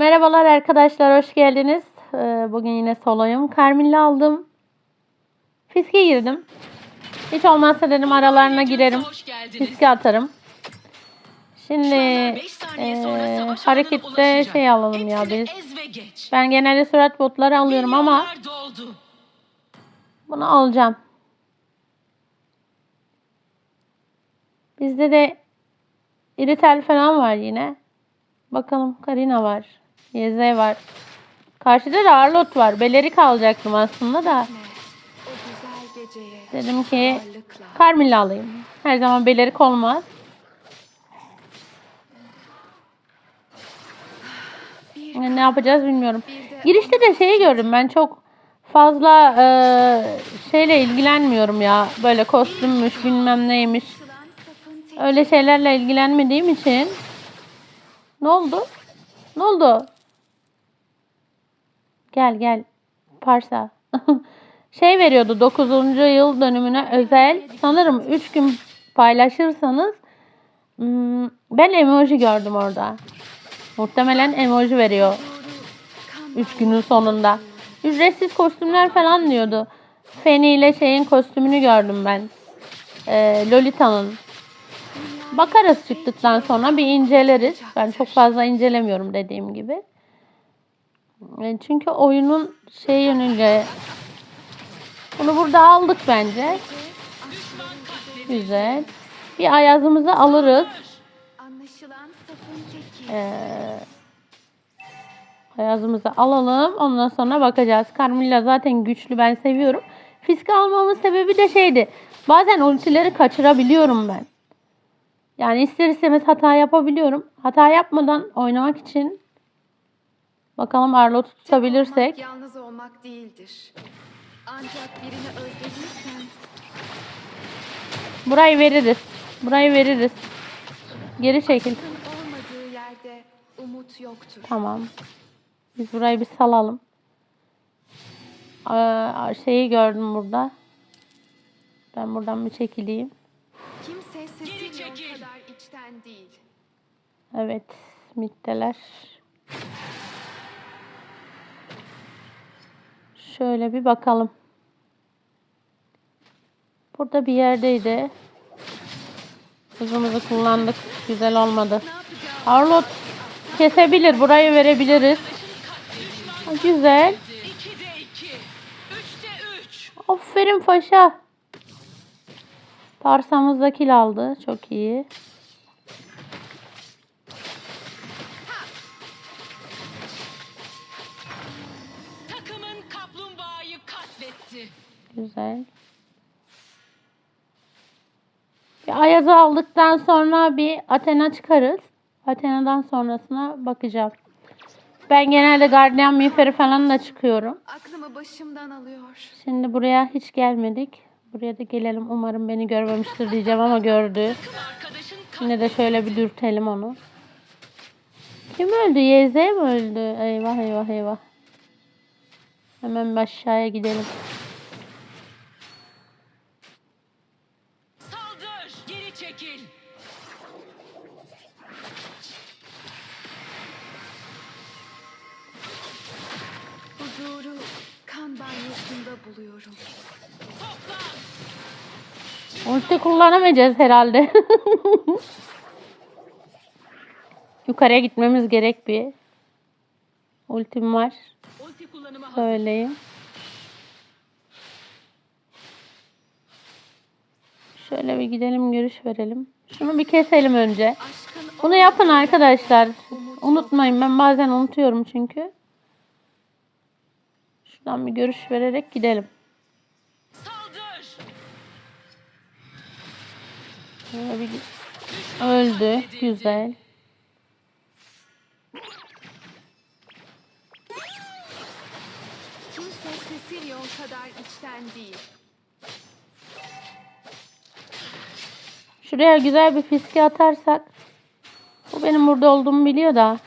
Merhabalar arkadaşlar, hoş geldiniz. Ee, Bugün yine soloyum. Carmilla aldım. Fiske girdim. Hiç olmazsa dedim aralarına girerim. Fiske atarım. Şimdi eee, savaş harekette şey alalım ya biz. Ben genelde sürat botları alıyorum ama bunu alacağım. Bizde de iritel falan var yine. Bakalım Karina var. Yeze var. Karşıda da Arlot var. Belerik alacaktım aslında da. Dedim ki Carmilla alayım. Her zaman belerik olmaz. Yani ne yapacağız bilmiyorum. Girişte de şeyi gördüm ben çok fazla e, şeyle ilgilenmiyorum ya. Böyle kostümmüş bilmem neymiş. Öyle şeylerle ilgilenmediğim için. Ne oldu? Ne oldu? Gel gel. Parsa. şey veriyordu 9. yıl dönümüne özel. Sanırım 3 gün paylaşırsanız hmm, ben emoji gördüm orada. Muhtemelen emoji veriyor kan 3 günün sonunda. Ücretsiz kostümler falan diyordu. Feni ile şeyin kostümünü gördüm ben. Ee, Lolita'nın. Bakarız çıktıktan sonra bir inceleriz. Ben çok fazla incelemiyorum dediğim gibi. E, Çünkü oyunun şey yönüyle bunu burada aldık bence. Güzel. Bir ayazımızı alırız. Ee, ayazımızı alalım. Ondan sonra bakacağız. Carmilla zaten güçlü. Ben seviyorum. Fiske almamın sebebi de şeydi. Bazen ultileri kaçırabiliyorum ben. Yani ister istemez hata yapabiliyorum. Hata yapmadan oynamak için bakalım Arlot'u tutabilirsek. Olmak yalnız olmak değildir. Ancak birini özlediysen Burayı veririz. Burayı veririz. Geri çekil. olmadığı yerde umut yoktur. Tamam. Biz burayı bir salalım. Aa, şeyi gördüm burada. Ben buradan bir çekileyim. Kimse o kadar içten değil. Evet. Mitteler. Şöyle bir bakalım. Burada bir yerdeydi. Hızımızı kullandık. Güzel olmadı. Arlot kesebilir. Burayı verebiliriz. Güzel. 2'de 2. 3'te 3. Aferin Faşa. Parsamız da kil aldı. Çok iyi. Güzel. Bir Ayaz'ı aldıktan sonra bir Athena çıkarız. Athena'dan sonrasına bakacağım. Ben genelde Guardian Miğferi falan da çıkıyorum. Aklımı başımdan alıyor. Şimdi buraya hiç gelmedik. Buraya da gelelim. Umarım beni görmemiştir diyeceğim ama gördü. Yine de şöyle bir dürtelim onu. Kim öldü? YZ mi öldü? Eyvah eyvah eyvah. Hemen aşağıya gidelim. Çekil. Huzuru kan banyosunda buluyorum. Topla. Ulti kullanamayacağız herhalde. Yukarıya gitmemiz gerek bir. Ultim var. Ulti kullanımı hazır. Söyleyeyim. Şöyle bir gidelim görüş verelim. Şunu bir keselim önce. Bunu yapın arkadaşlar. Unutmayın ben bazen unutuyorum çünkü. Şuradan bir görüş vererek gidelim. Şöyle bir öldü. Güzel. kimse Cecilia kadar içten değil. Şuraya güzel bir fiske atarsak. Bu benim burada olduğumu biliyor da.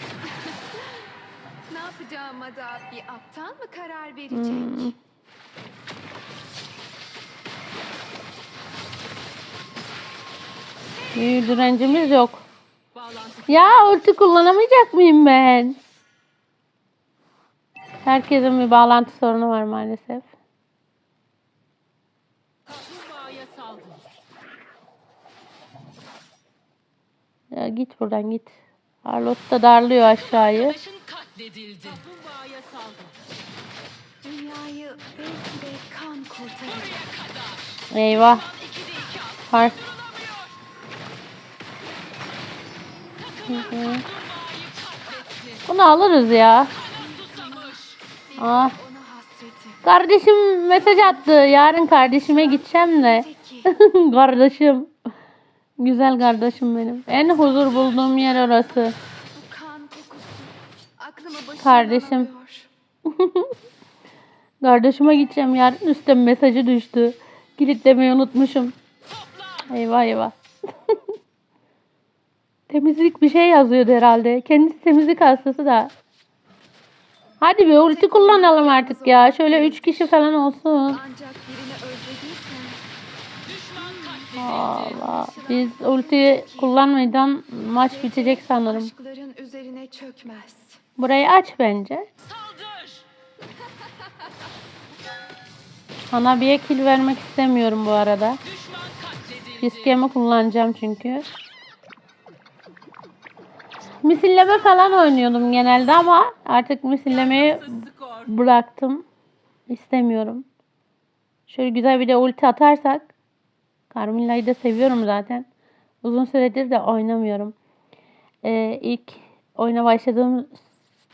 Ne yapacağıma da bir aptal mı karar verecek? Hmm. Büyü direncimiz yok. Ya ulti kullanamayacak mıyım ben? Herkesin bir bağlantı sorunu var maalesef. Kaplumbağaya saldır. Ya git buradan git. Arlot da darlıyor aşağıyı. Dünyayı belki de kan. Eyvah. An 2'de 2 at. Par Durulamıyor. Takımın kaplumbağayı katletti. Bunu alırız ya. Ah. Kardeşim mesaj attı. Yarın kardeşime gideceğim de. Kardeşim. Güzel kardeşim benim. En huzur bulduğum yer orası. Kardeşim. Kardeşime gideceğim yarın üstten mesajı düştü. Kilitlemeyi unutmuşum. Eyvah eyvah. Temizlik bir şey yazıyordu herhalde. Kendisi temizlik hastası da. Hadi bir ulti kullanalım artık ya. Şöyle 3 kişi falan olsun. Ancak özlediysen Allah. Biz ulti kullanmadan maç bitecek sanırım. aşkların üzerine çökmez. Burayı aç bence. Bir kill vermek istemiyorum bu arada. Fiskemi kullanacağım çünkü. Misilleme falan oynuyordum genelde ama artık misillemeyi bıraktım. İstemiyorum. Şöyle güzel bir de ulti atarsak. Carmilla'yı da seviyorum zaten. Uzun süredir de oynamıyorum. Ee, ilk oyuna başladığım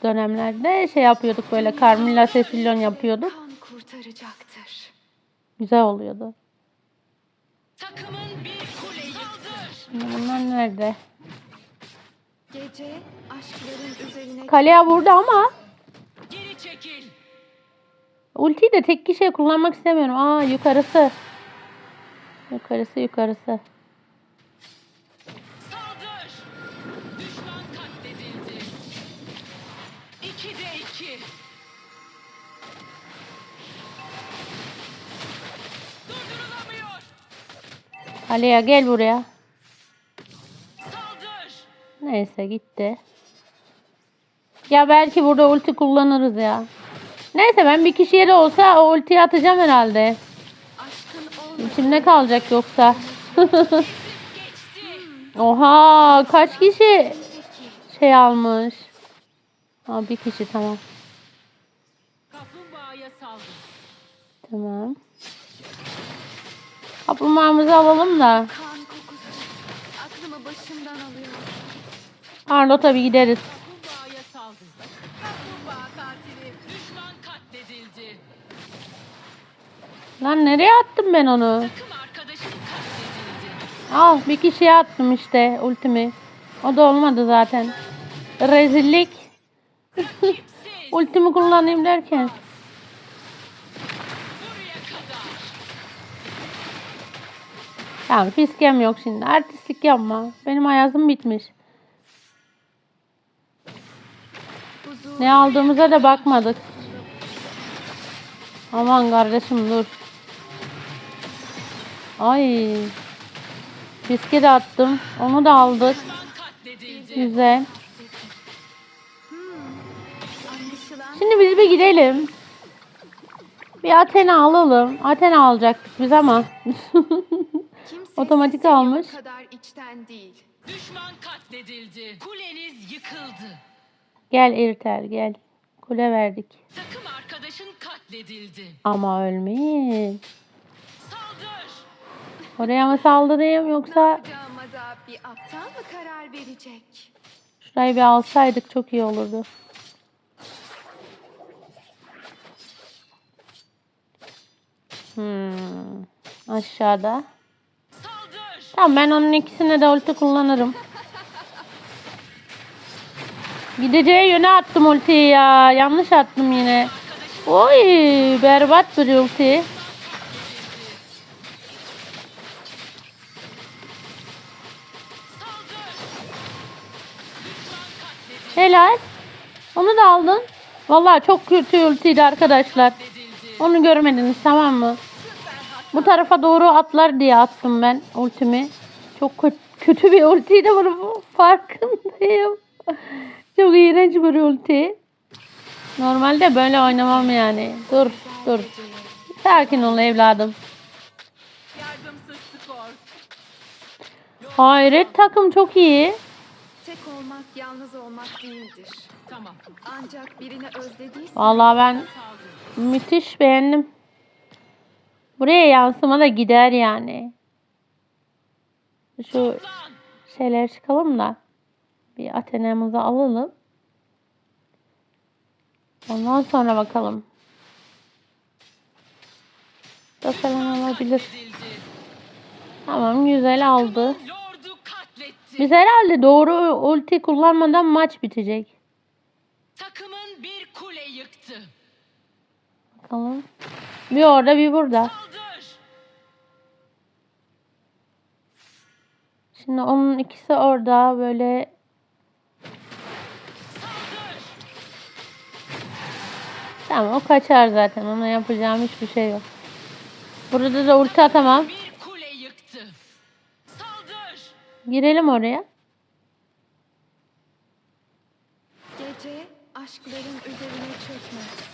dönemlerde şey yapıyorduk böyle Carmilla Cecilion yapıyorduk. Güzel oluyordu. Takımın bir kuleyi. Şimdi bunlar nerede? Gece aşkların üzerine Kaleye vurdu ama Geri çekil. ultiyi de tek kişiye kullanmak istemiyorum. Aa yukarısı. Yukarısı yukarısı. Saldır. Düşman katledildi. 2'de 2. Durdurulamıyor. Kaleye gel buraya. Saldır. Neyse gitti. Ya belki burada ulti kullanırız ya. Neyse ben bir kişiye de olsa o ultiyi atacağım herhalde. İçimde kalacak yoksa. Oha kaç kişi şey almış. Ha bir kişi tamam. Tamam. Kaplumbağamızı alalım da. Arlo bir gideriz. Lan nereye attım ben onu? Al bir kişiye attım işte ultimi. O da olmadı zaten. Rezillik. Ultimi kullanayım derken. Tamam fiskem yok şimdi. Artistlik yapma. Benim ayazım bitmiş. Ne aldığımıza da bakmadık. Aman kardeşim dur. Ay. Fiske de attım. Onu da aldık. Güzel. Şimdi biz bir gidelim. Bir Athena alalım. Athena alacaktık biz ama. kimse Otomatik almış. kadar içten değil. Düşman katledildi. Kuleniz yıkıldı. gel Irter gel. Kule verdik. Takım arkadaşın katledildi. Ama ölmeyin. Saldır. Oraya mı saldırayım yoksa Yapacağıma da bir aptal mı karar verecek? şurayı bir alsaydık çok iyi olurdu. Hmm. Aşağıda. Tamam ben onun ikisine de ulti kullanırım. Gideceği yöne attım ultiyi ya. Yanlış attım yine. Oy berbat bir ulti. Helal. Onu da aldın. Vallahi çok kötü ultiydi arkadaşlar. Onu görmediniz tamam mı? Bu tarafa doğru atlar diye attım ben ultimi. Çok kö- kötü bir ultiydi bunun farkındayım. Çok iğrenç bir ulti. Normalde böyle oynamam yani. Dur dur. Sakin ol evladım. Hayret takım çok iyi. Tek olmak yalnız olmak değildir. Tamam. Ancak birini özlediysen Vallahi ben müthiş beğendim. Buraya yansıma da gider yani. Şu şeyler çıkalım da bir Athena'mızı alalım. Ondan sonra bakalım. Da falan olabilir. Katledildi. Tamam güzel aldı. Biz herhalde doğru ulti kullanmadan maç bitecek. Takımın bir kule yıktı. Bakalım. Bir orada bir burada. Saldır. Şimdi onun ikisi orada böyle Saldır. tamam o kaçar zaten. Ona yapacağım hiçbir şey yok. Burada da ulti atamam. Girelim oraya. gece aşkların üzerine çökmez.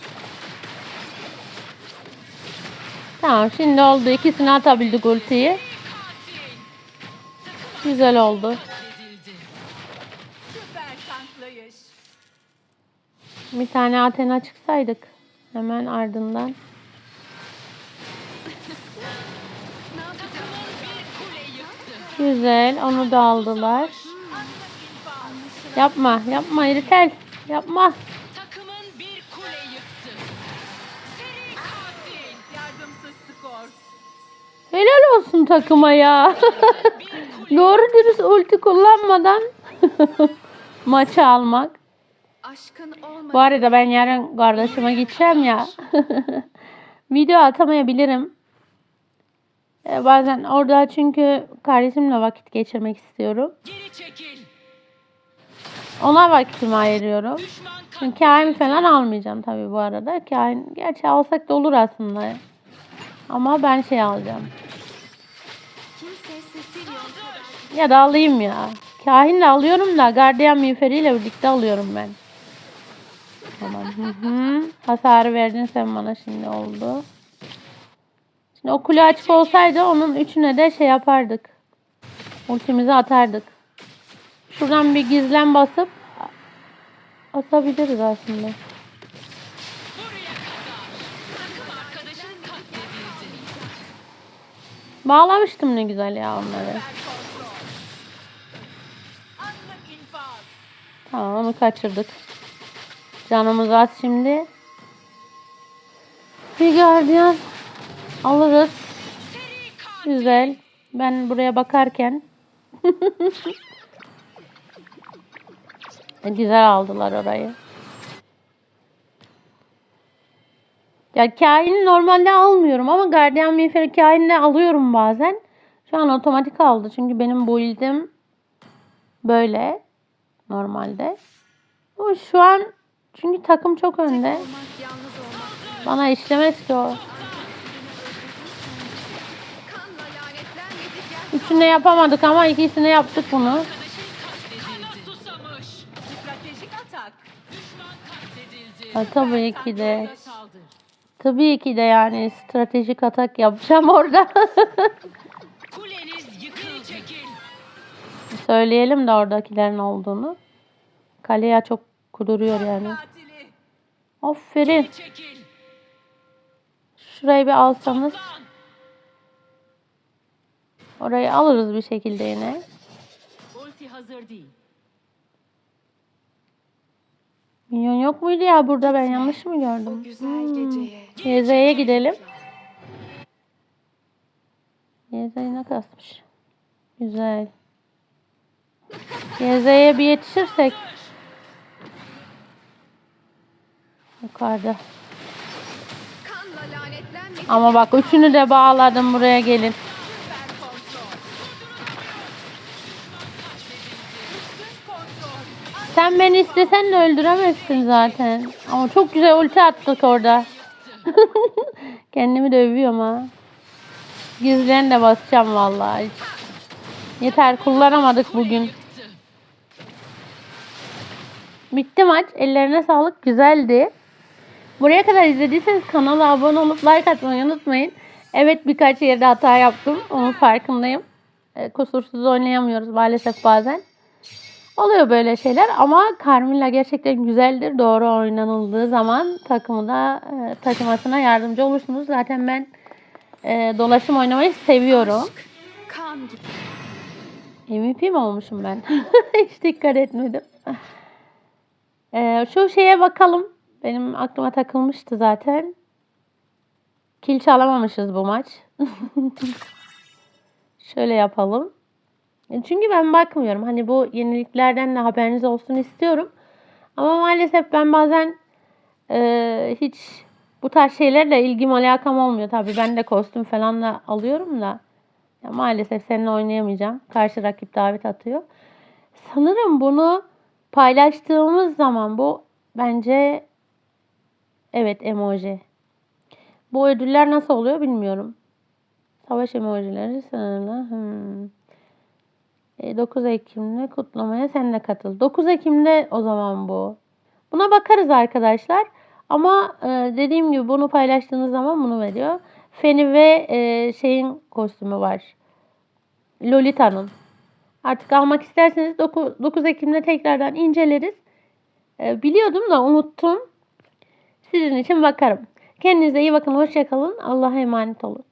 Tamam şimdi oldu. İkisini atabildik ultiyi. Güzel oldu. Bir tane Athena çıksaydık. Hemen ardından. Güzel. Onu da aldılar. Yapma. Yapma Iritel. Yapma. Takımın bir kule yıktı. Seri katil. Yardımsız skor. Helal olsun takıma ya. Doğru dürüst ulti kullanmadan maçı almak. Aşkın olmadı. Bu arada ben yarın kardeşime gideceğim ya. Video atamayabilirim. Ee, bazen orada çünkü kardeşimle vakit geçirmek istiyorum. Ona vakitimi ayırıyorum. Şimdi kain falan almayacağım tabii bu arada. Kain gerçi alsak da olur aslında. Ama ben şey alacağım. Ya da alayım ya. Kahin de alıyorum da gardiyan miğferiyle birlikte alıyorum ben. Tamam. Hı hı. Hasarı verdin sen bana şimdi oldu. O kule açık olsaydı onun üçüne de şey yapardık. Ultimizi atardık. Şuradan bir gizlen basıp atabiliriz aslında. Bağlamıştım ne güzel ya onları. Tamam onu kaçırdık. Canımız az şimdi. Bir gardiyan alırız. Güzel. Ben buraya bakarken E, güzel aldılar orayı. Ya kaini normalde almıyorum ama gardiyan miğferi kainle alıyorum bazen. Şu an otomatik aldı çünkü benim build'im böyle normalde. Ama şu an çünkü takım çok önde. Bana işlemez ki o. Üçünü yapamadık ama ikisini yaptık bunu. Ha, tabii ki de. Tabii ki de yani stratejik atak yapacağım orada. Söyleyelim de oradakilerin olduğunu. Kaleye çok kuduruyor yani. Aferin. Şurayı bir alsanız. Orayı alırız bir şekilde yine. Ulti hazır değil. Minyon yok muydu ya burada ben yanlış mı gördüm? güzel geceye. Yeze'ye gidelim. Yeze'yi ne kasmış? Güzel. Yeze'ye bir yetişirsek. Yukarıda. Ama bak üçünü de bağladım buraya gelin. Sen beni istesen de öldüremezsin zaten. Ama çok güzel ulti attık orada. Kendimi de övüyorum ha. Gizlen de basacağım vallahi. Yeter kullanamadık bugün. Bitti maç. Ellerine sağlık. Güzeldi. Buraya kadar izlediyseniz kanala abone olup like atmayı unutmayın. Evet birkaç yerde hata yaptım. Onun farkındayım. E, kusursuz oynayamıyoruz maalesef bazen. Oluyor böyle şeyler ama Carmilla gerçekten güzeldir. Doğru oynanıldığı zaman takımı da e, taşımasına yardımcı olursunuz. Zaten ben e, dolaşım oynamayı seviyorum. MVP mi olmuşum ben? Hiç dikkat etmedim. Ee, şu şeye bakalım. Benim aklıma takılmıştı zaten. Kil çalamamışız bu maç. Şöyle yapalım. E, Çünkü ben bakmıyorum. Hani bu yeniliklerden de haberiniz olsun istiyorum. Ama maalesef ben bazen e, hiç bu tarz şeylerle ilgim alakam olmuyor. Tabii ben de kostüm falan da alıyorum da. Ya maalesef seninle oynayamayacağım. Karşı rakip davet atıyor. Sanırım bunu paylaştığımız zaman bu bence evet emoji. Bu ödüller nasıl oluyor bilmiyorum. Savaş emojileri sınırlı. Hmm. E, 9 Ekim'de kutlamaya sen de katıl. 9 Ekim'de o zaman bu. Buna bakarız arkadaşlar. Ama e, dediğim gibi bunu paylaştığınız zaman bunu veriyor. Feni ve e, şeyin kostümü var. Lolita'nın. Artık almak isterseniz 9, 9 Ekim'de tekrardan inceleriz. E, biliyordum da unuttum. Sizin için bakarım. Kendinize iyi bakın. Hoşçakalın. Allah'a emanet olun.